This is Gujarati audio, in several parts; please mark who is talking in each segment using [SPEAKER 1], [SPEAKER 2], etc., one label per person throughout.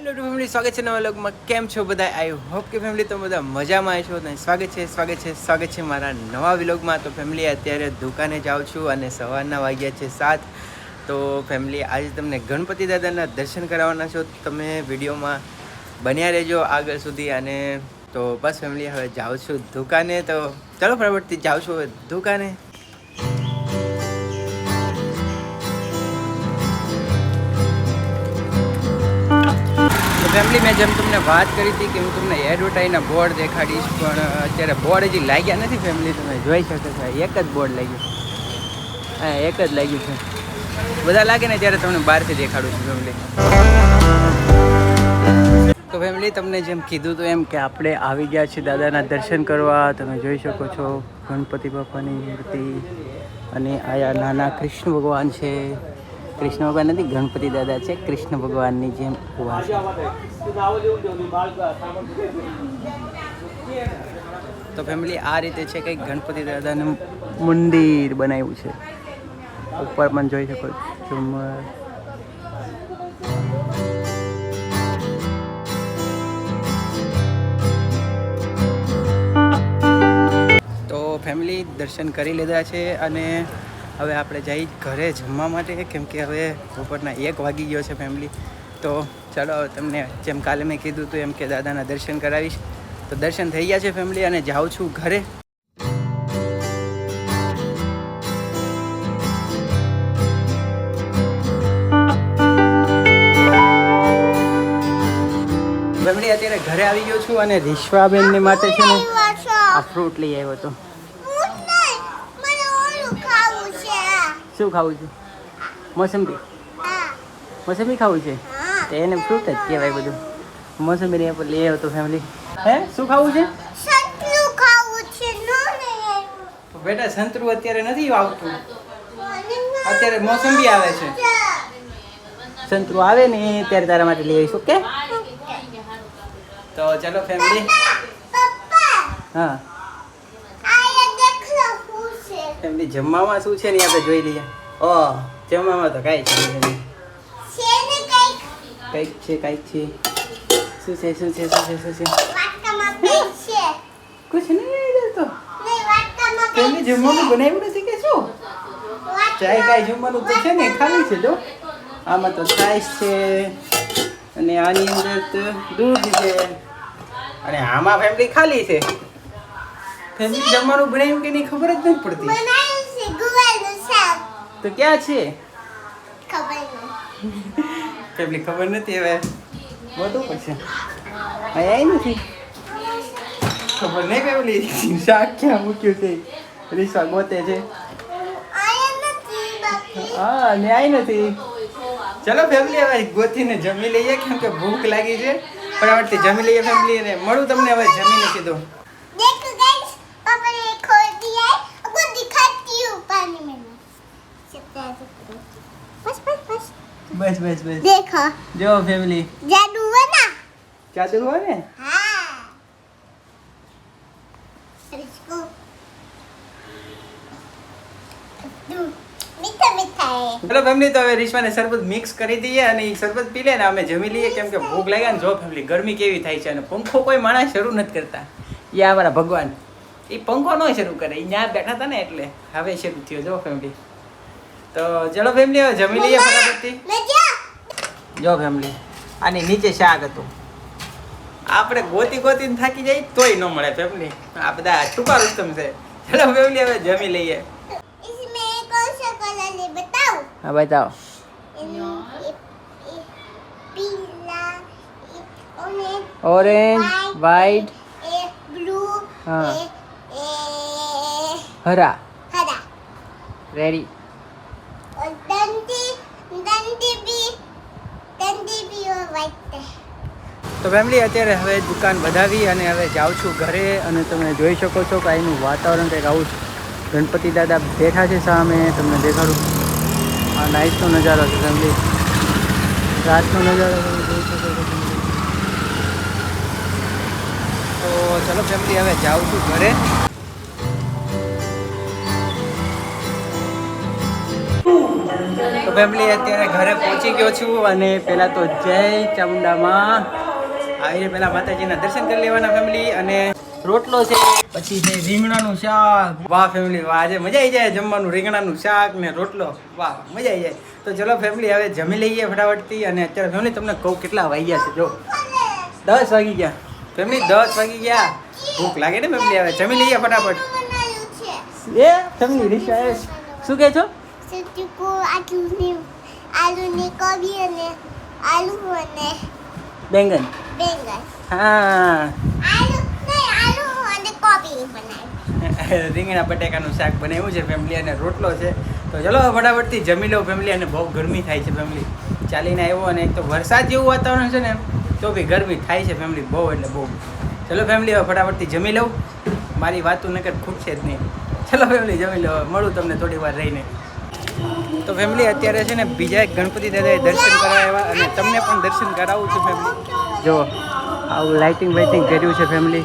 [SPEAKER 1] હેલો ફેમિલી સ્વાગત છે નવા લોકમાં. કેમ છો બધા? આઈ હોપ કે ફેમિલી તમે બધા મજામાં છો અને સ્વાગત છે સ્વાગત છે સ્વાગત છે મારા નવા વિલોગમાં. તો ફેમિલી અત્યારે દુકાને જાઉં છું અને સવારના વાગ્યા છે સાત. તો ફેમિલી આજે તમને ગણપતિ દાદાના દર્શન કરાવવાના છો. તમે વિડીયોમાં બન્યા રહેજો આગળ સુધી અને તો બસ ફેમિલી હવે જાઉં છું દુકાને. તો ચલો ફટાફટથી જાઉં છું હવે દુકાને. ફેમિલી મેં જેમ તમને વાત કરી હતી કે હું તમને એડવર્ટાઈઝના બોર્ડ દેખાડીશ, પણ અત્યારે બોર્ડ હજી લાગ્યા નથી ફેમિલી તમે જોઈ શકો છો એક જ બોર્ડ લાગ્યું. હા, એક જ લાગ્યું છે. બધા લાગે ને ત્યારે તમને બહારથી દેખાડું છું ફેમિલી તો ફેમિલી તમને જેમ કીધું હતું એમ કે આપણે આવી ગયા છીએ દાદાના દર્શન કરવા. તમે જોઈ શકો છો ગણપતિ બાપાની મૂર્તિ અને આયા નાના કૃષ્ણ ભગવાન છે. કૃષ્ણ ભગવાન નથી, ગણપતિ દાદા છે, કૃષ્ણ ભગવાનની જેમ ઊભા તો ફેમિલી આ રીતે છે કંઈક ગણપતિ દાદાનું મંદિર બનાવ્યું છે. ઉપર પણ જોઈ શકો ઝુમર તો ફેમિલી દર્શન કરી લીધા છે અને હવે આપણે જઈ ઘરે જમવા માટે, કેમ કે હવે બપોરના એક વાગી ગયો છે ફેમિલી તો ચાલો તમને જેમ કાલે મેં કીધું હતું એમ કે દાદાના દર્શન કરાવીશ. તો દર્શન થઈ ગયા છે ફેમિલી અને જાઉં છું ઘરે. ફેમિલી અત્યારે ઘરે આવી ગયો છું અને રિશ્વાબેનની માટે છે ને આ ફ્રૂટ લઈ આવ્યો હતો. શું ખાવું છે? મોસંબી. મોસંબી ખાવું છે? તો એને ફ્રૂટ જ કહેવાય બધું? મોસંબી એપલ લઈ આવતો ફેમિલી હે? શું ખાવું છે? બેટા સંતરું અત્યારે નથી આવતું. અત્યારે મોસંબી આવે છે. સંતરું આવે ને ત્યારે તારા માટે લઈ આવીશ ઓકે? તો ચલો ફેમિલી હા. ફેમિલી જમવામાં શું છે ને આપણે જોઈ લઈએ. ઓ જમવામાં તો કાંઈ છે. કંઈક? છે કંઈક છે. શું છે શું છે શું છે શું છે? કુછ નહીં તો ફેમિલી જમવાનું બનાવ્યું નથી કે શું? ચાય કાંઈ જમવાનું તો છે ને ખાલી છે જો. આમાં તો છાશ છે અને આની અંદર તો દૂધ છે. અને આમાં ફેમિલી ખાલી છે. ફેમિલી જમવાનું બનાવ્યું કે નહીં ખબર જ નથી પડતી. તો ક્યાં છે? ફેમિલી ખબર નથી હવે. બધું પડશે અહીંયા નથી? ખબર નહીં ફેમિલી શાક ક્યાં મૂક્યું છે? રીસા ગોતે છે. હા ન્યાય નથી. ચલો ફેમિલી હવે ગોતીને જમી લઈએ કેમ કે ભૂખ લાગી છે. ફટાફટથી જમી લઈએ ફેમિલી મળું તમને હવે જમીને કીધું
[SPEAKER 2] બસ બસ
[SPEAKER 1] બસ. બસ બસ
[SPEAKER 2] દેખો.
[SPEAKER 1] જો ફેમિલી જાદુ હોય ને?
[SPEAKER 2] જાદુ હોય ને?
[SPEAKER 1] હેલો ફેમિલી તો હવે રીશ્વાને શરબત મિક્સ કરી દઈએ અને એ શરબત પી લે ને અમે જમી લઈએ. કેમ કે ભૂખ લાગ્યા ને જો ફેમિલી ગરમી કેવી થાય છે અને પંખો કોઈ માણસ શરૂ નથી કરતા. એ અમારા ભગવાન. એ પંખો ન શરૂ કરે એ ત્યાં બેઠા હતા ને એટલે હવે શરૂ થયો. જો ફેમિલી તો ચલો ફેમિલી હવે જમી લઈએ ફટાફટથી. જો ફેમિલી આની નીચે શાક હતું. આપણે ગોતી ગોતીને થાકી જાય તોય ન મળે ફેમિલી આ બધા છુપા રુસ્તમ છે. ચલો ફેમિલી હવે જમી લઈએ. હા બતાવો. ઓરેન્જ વ્હાઈટ
[SPEAKER 2] બ્લુ હા.
[SPEAKER 1] હરા.
[SPEAKER 2] હરા.
[SPEAKER 1] રેડી તો ફેમિલી અત્યારે હવે દુકાન વધાવી અને હવે જાઉં છું ઘરે અને તમે જોઈ શકો છો કે અહીંનું વાતાવરણ કંઈક આવું છે. ગણપતિ દાદા બેઠા છે સામે, તમને દેખાડું. આ નાઇટનો નજારો છે ફેમિલી રાતનો નજારો જોઈ શકો તો ચલો ફેમિલી હવે જાઉં છું ઘરે. તો ફેમિલી અત્યારે ઘરે પહોંચી ગયો છું અને પહેલાં તો જય ચામુંડામાં. આવીને પહેલાં માતાજીના દર્શન કરી લેવાના ફેમિલી અને રોટલો છે પછી છે રીંગણાનું શાક. વાહ ફેમિલી વાહ આજે મજા આવી જાય જમવાનું રીંગણાનું શાક ને રોટલો. વાહ મજા આવી જાય. તો ચલો ફેમિલી હવે જમી લઈએ ફટાફટથી અને અત્યારે ફેમિલી તમને કહું કેટલા વાગ્યા છે જો. દસ વાગી ગયા. ફેમિલી દસ વાગી ગયા. ભૂખ લાગે ને ફેમિલી હવે જમી લઈએ ફટાફટ. એ ફેમિલી રિશા શું કહે છો?
[SPEAKER 2] સતુકુ આલુની આલુની કોબી અને આલુ અને
[SPEAKER 1] બેંગન.
[SPEAKER 2] બેંગન.
[SPEAKER 1] હા.
[SPEAKER 2] આલુ નહીં આલુ અને કોબી બનાવ્યું
[SPEAKER 1] રીંગણા બટેકાનું શાક બનાવ્યું છે ફેમિલી અને રોટલો છે. તો ચલો ફટાફટથી જમી લો ફેમિલી અને બહુ ગરમી થાય છે ફેમિલી ચાલીને આવ્યો અને એક તો વરસાદ જેવું વાતાવરણ છે ને તો બી ગરમી થાય છે ફેમિલી બહુ એટલે બહુ. ચલો ફેમિલી હવે ફટાફટથી જમી લઉં. મારી વાતું નકર ખૂટશે જ નહીં. ચલો ફેમિલી જમી લો. મળું તમને થોડી વાર રહીને. તો ફેમિલી અત્યારે છે ને બીજા એક ગણપતિ દાદાએ દર્શન કરાવ્યા અને તમને પણ દર્શન કરાવું છું ફેમિલી જો, આવું લાઇટિંગ વાઇટિંગ કર્યું છે ફેમિલી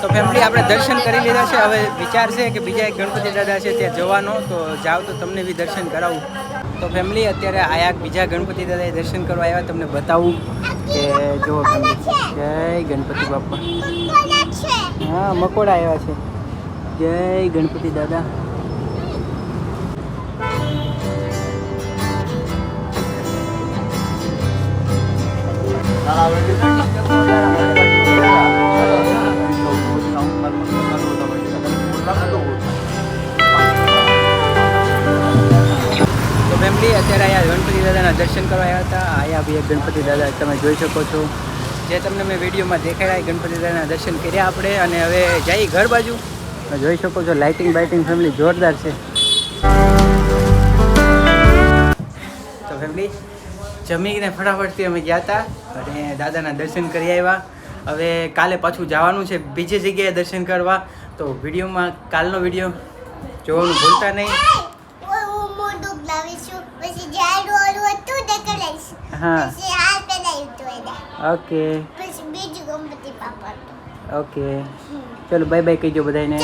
[SPEAKER 1] તો ફેમિલી આપણે દર્શન કરી લીધા છે. હવે વિચાર છે કે બીજા એક ગણપતિ દાદા છે ત્યાં જવાનો. તો જાઓ તો તમને બી દર્શન કરાવું. તો ફેમિલી અત્યારે આયા બીજા ગણપતિ દાદાએ દર્શન કરવા આવ્યા. તમને બતાવું કે જો જય ગણપતિ બાપા. હા, મકોડા આવ્યા છે. જય ગણપતિ દાદા. તો ફેમિલી અત્યારે અહીંયા ગણપતિ દાદાના દર્શન કરવા આવ્યા હતા. અહીંયા બી એક ગણપતિ દાદા તમે જોઈ શકો છો. જે તમને મેં વિડીયોમાં દેખાડ્યા ગણપતિ દાદાના દર્શન કર્યા આપણે. અને હવે જઈ ઘર બાજુ. જોઈ શકો છો લાઇટિંગ બાઇટિંગ ફેમિલી જોરદાર છે. તો ફેમિલી જમીને ફટાફટથી અમે ગયા હતા અને દાદાના દર્શન કરી આવ્યા. હવે કાલે પાછું જવાનું છે બીજી જગ્યાએ દર્શન કરવા. તો વિડીયોમાં કાલનો વીડિયો જોવાનું ભૂલતા નહીં. ઓકે. ઓકે. ચલો બાય બાય કહીજો બધાને